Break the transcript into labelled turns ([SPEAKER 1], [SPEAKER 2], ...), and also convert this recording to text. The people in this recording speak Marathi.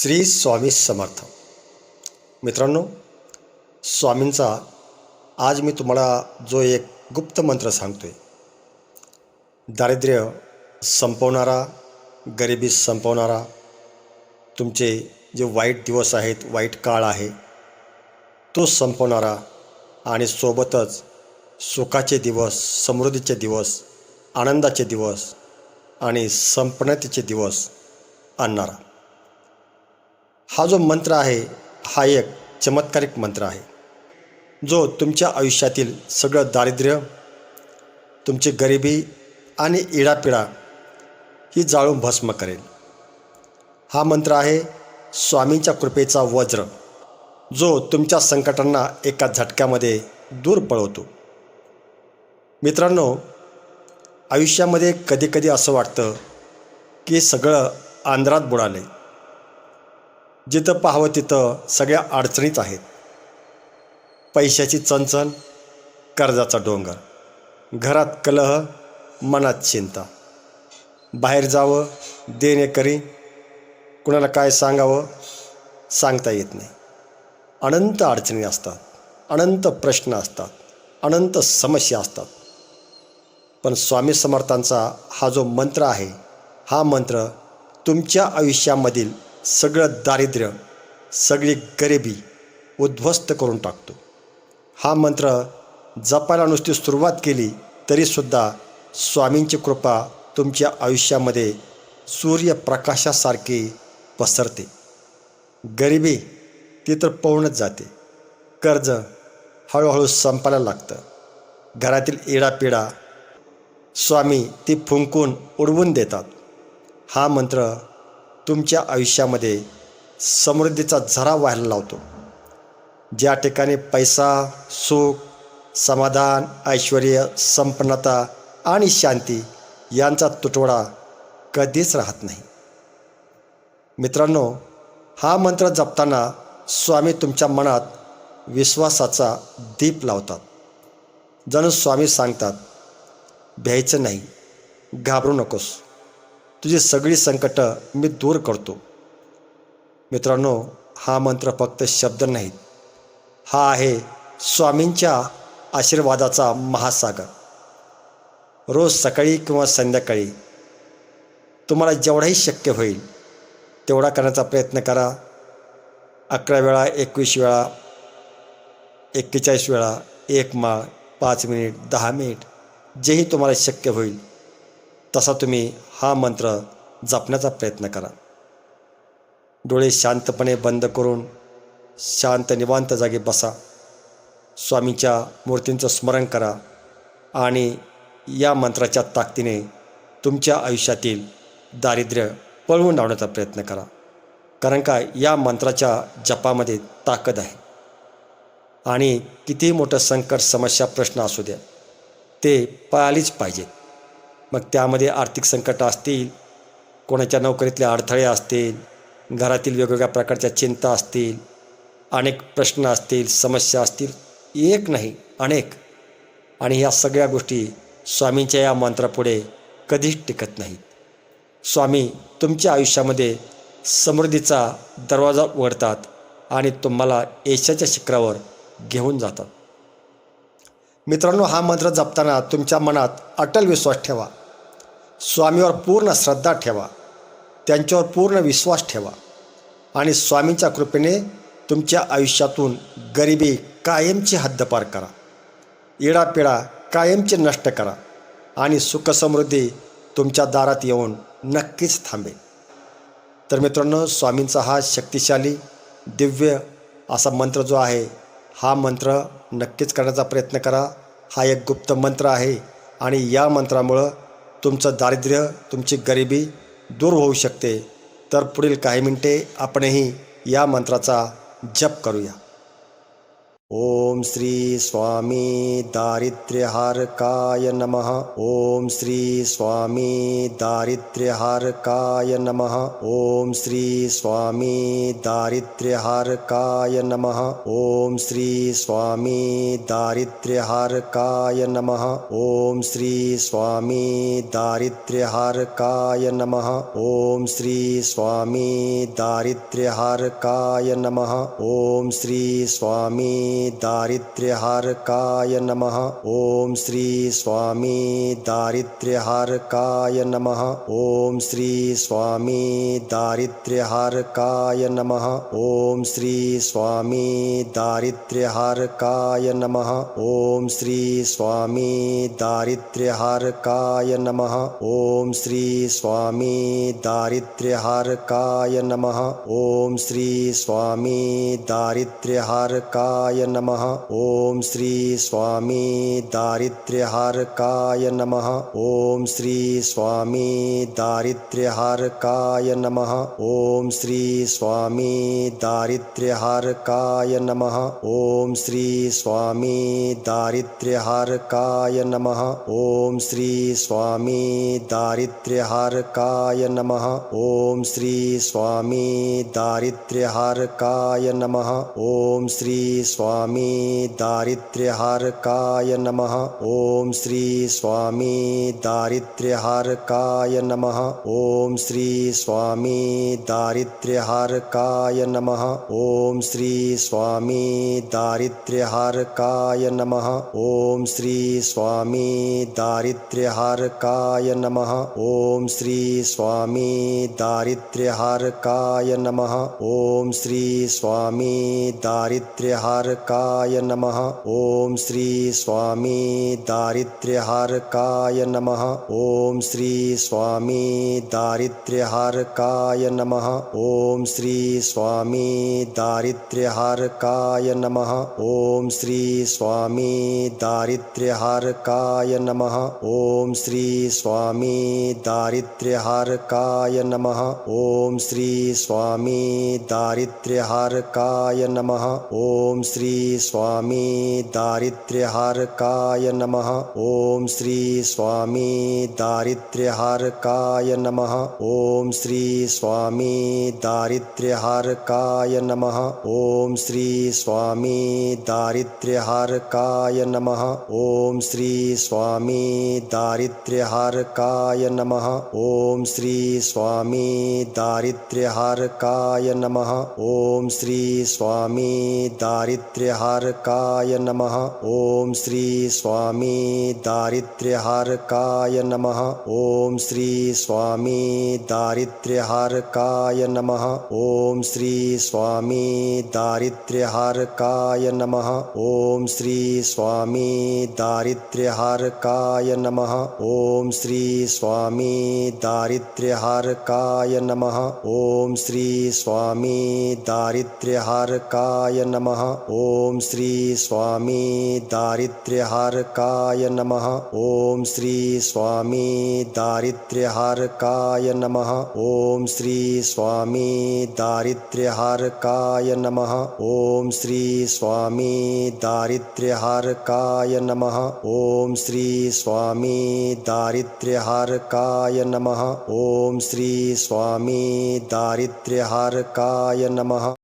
[SPEAKER 1] श्री स्वामी समर्थ. मित्रांनो स्वामींचा आज मी तुम्हाला जो एक गुप्त मंत्र सांगतो आहे दारिद्र्य संपवणारा गरिबी संपवणारा तुमचे जे वाईट दिवस आहेत वाईट काळ आहे तो संपवणारा आणि सोबतच सुखाचे दिवस समृद्धीचे दिवस आनंदाचे दिवस आणि संपन्नतेचे दिवस आणणारा. हा जो मंत्र आहे हा एक चमत्कारिक मंत्र आहे. जो तुमच्या आयुष्यातील सगळं दारिद्र्य तुमची गरिबी आणि इडापिडा ही जाळून भस्म करेल. हा मंत्र आहे स्वामींच्या कृपेचा वज्र जो तुमच्या संकटांना एका झटक्यामध्ये दूर पळवतो. मित्रांनो आयुष्यामध्ये कधीकधी असं वाटतं की सगळं आंध्रात बुडाले जिथं पाहावं तिथं सगळ्या अडचणीच आहेत. पैशाची चणचण कर्जाचा डोंगर. घरात कलह मनात चिंता. बाहेर जावं देणेकरी कुणाला काय सांगावं सांगता येत नाही. अनंत अडचणी असतात अनंत प्रश्न असतात अनंत समस्या असतात. पण स्वामी समर्थांचा हा जो मंत्र आहे हा मंत्र तुमच्या आयुष्यामधील सगळं दारिद्र्य सगळी गरिबी उद्ध्वस्त करून टाकतो. हा मंत्र जपायला नुसती सुरुवात केली तरीसुद्धा स्वामींची कृपा तुमच्या आयुष्यामध्ये सूर्यप्रकाशासारखी पसरते. गरिबी ती तर पळूनच जाते. कर्ज हळूहळू संपायला लागतं. घरातील इडापिडा स्वामी ती फुंकून उडवून देतात. हा मंत्र तुमच्या आयुष्यामध्ये समृद्धीचा झरा व्हायला लावतो. ज्या ठिकाणी पैसा सुख समाधान ऐश्वर संपन्नता आणि शांती यांचा तुटवडा कधीच राहत नाही. मित्रांनो हा मंत्र जपताना स्वामी तुमच्या मनात विश्वासाचा दीप लावतात. जणू स्वामी सांगतात भ्यायचं नाही घाबरू नकोस. तुझी सगळी संकटं मी दूर करतो. मित्रांनो हा मंत्र फक्त शब्द नाहीत. हा आहे स्वामींच्या आशीर्वादाचा महासागर. रोज सकाळी किंवा संध्याकाळी तुम्हाला जेवढाही शक्य होईल तेवढा करण्याचा प्रयत्न करा. अकरा वेळा एकवीस वेळा एक्केचाळीस वेळा एक माळ पाच मिनिट दहा मिनिट जेही तुम्हाला शक्य होईल तसा तुम्ही हा मंत्र जपण्याचा प्रयत्न करा. डोळे शांतपणे बंद करून शांत निवांत जागी बसा. स्वामीच्या मूर्तींचं स्मरण करा आणि या मंत्राच्या ताकदीने तुमच्या आयुष्यातील दारिद्र्य पळवून लावण्याचा प्रयत्न करा. कारण का या मंत्राच्या जपामध्ये ताकद आहे. आणि कितीही मोठं संकट समस्या प्रश्न असू द्या ते पळालीच पाहिजेत. मग त्यामध्ये आर्थिक संकट असतील कोणाच्या नोकरीतले अडथळे असतील घरातील वेगवेगळ्या प्रकारच्या चिंता असतील अनेक प्रश्न असतील समस्या असतील एक नाही अनेक. आणि ह्या सगळ्या गोष्टी स्वामींच्या या मंत्रापुढे कधीच टिकत नाहीत. स्वामी तुमच्या आयुष्यामध्ये समृद्धीचा दरवाजा उघडतात आणि तुम्हाला यशाच्या शिखरावर घेऊन जातात. मित्रांनो हा मंत्र जपताना तुमच्या मनात अटल विश्वास ठेवा. स्वामीवर पूर्ण श्रद्धा ठेवा. त्यांच्यावर पूर्ण विश्वास ठेवा. आणि स्वामींच्या कृपेने तुमच्या आयुष्यातून गरिबी कायमची हद्दपार करा. इडापिडा कायमचे नष्ट करा. आणि सुखसमृद्धी तुमच्या दारात येऊन नक्कीच थांबेल. तर मित्रांनो स्वामींचा हा शक्तिशाली दिव्य असा मंत्र जो आहे हा मंत्र नक्कीच करण्याचा प्रयत्न करा. हा एक गुप्त मंत्र आहे आणि या मंत्रामुळं तुमचं दारिद्र्य तुमची गरिबी दूर होऊ शकते. तर पुढील काही मिनिटे आपणही या मंत्राचा जप करूया. ओम श्री स्वामी दारिद्र्यहारकाय नमः। ओम श्री स्वामी दारिद्र्यहारकाय नमः। ओम श्री स्वामी दारिद्र्यहारकाय नमः। ओम श्री स्वामी दारिद्र्यहारकाय नमः। ओम श्री स्वामी दारिद्र्यहारकाय नमः। ओम श्री स्वामी दारिद्र्यहारकाय नमः। ओम श्री स्वामी दारिद्र्यहारकाय नमः। ओम श्री स्वामी दारिद्र्यहारकाय नमः। ओम श्री स्वामी दारिद्र्यहारकाय नमः। ओम श्री स्वामी दारिद्र्यहारकाय नमः। ओम श्री स्वामी दारिद्र्यहारकाय नमः। ओम श्री स्वामी दारिद्र्यहारकाय नमः। ओम श्री स्वामी दारिद्र्यहारकाय नमः। ओम श्री स्वामी दारिद्र्यहारकाय नमः। ओम श्री स्वामी दारिद्र्यहारकाय नमः। ओम श्री स्वामी दारिद्र्यहारकाय नमः। ओम श्री स्वामी दारिद्र्यहारकाय नमः। ओम श्री स्वामी दारिद्र्यहारकाय नमः। ओम श्री स्वामी दारिद्र्यहारकाय नमः। ओम श्री स्वामी दारिद्र्यहारकाय नमः। ओम श्री स्वामी दारिद्र्यहारकाय नमः। ओम श्री स्वामी दारिद्र्यहारकाय नमः। ओम श्री स्वामी दारिद्र्यहारकाय नमः। ओम श्री स्वामी दारिद्र्यहारकाय नमः। ओम श्री स्वामी दारिद्र्यहारकाय नमः। ओम श्री स्वामी दारिद्र्यहारकाय नमः। ओम श्री स्वामी दारिद्र्यहारकाय नमः। ओम श्री स्वामी दारिद्र्यहारकाय नमः। ओम श्री स्वामी दारिद्र्यहारकाय नमः। ओम श्री स्वामी दारिद्र्यहारकाय नमः। ओम श्री स्वामी दारिद्र्यहारकाय नमः। ओम श्री स्वामी दारिद्र्यहारकाय नमः। ओम श्री स्वामी दारिद्र्यहारकाय नमः। ओम श्री स्वामी दारिद्र्यहारकाय नमः। ओम श्री स्वामी दारिद्र्यहारकाय नमः। ओम श्री स्वामी दारिद्र्यहारकाय नमः। ओम श्री स्वामी दारिद्र्यहारकाय नमः। ओम श्री स्वामी दारिद्र्यहारकाय नमः। ओम श्री स्वामी दारिद्र्यहारकाय नमः। ओम श्री स्वामी दारिद्र्यहारकाय नमः। ओम श्री स्वामी दारिद्र्यहारकाय नमः। ओम श्री स्वामी दारिद्र्यहारकाय नमः। ओम श्री स्वामी दारिद्र्यहारकाय नमः। ओम श्री स्वामी दारिद्र्यहारकाय नमः। ओम श्री स्वामी दारिद्र्यहारकाय नमः ओम श्री स्वामी दारिद्र्यहारकाय नमः। ओम श्री स्वामी दारिद्र्यहारकाय नमः। ओम श्री स्वामी दारिद्र्यहारकाय नमः। ओम श्री स्वामी दारिद्र्यहारकाय नमः। ओम श्री स्वामी दारिद्र्यहारकाय नमः। ओम श्री स्वामी दारिद्र्यहारकाय नमः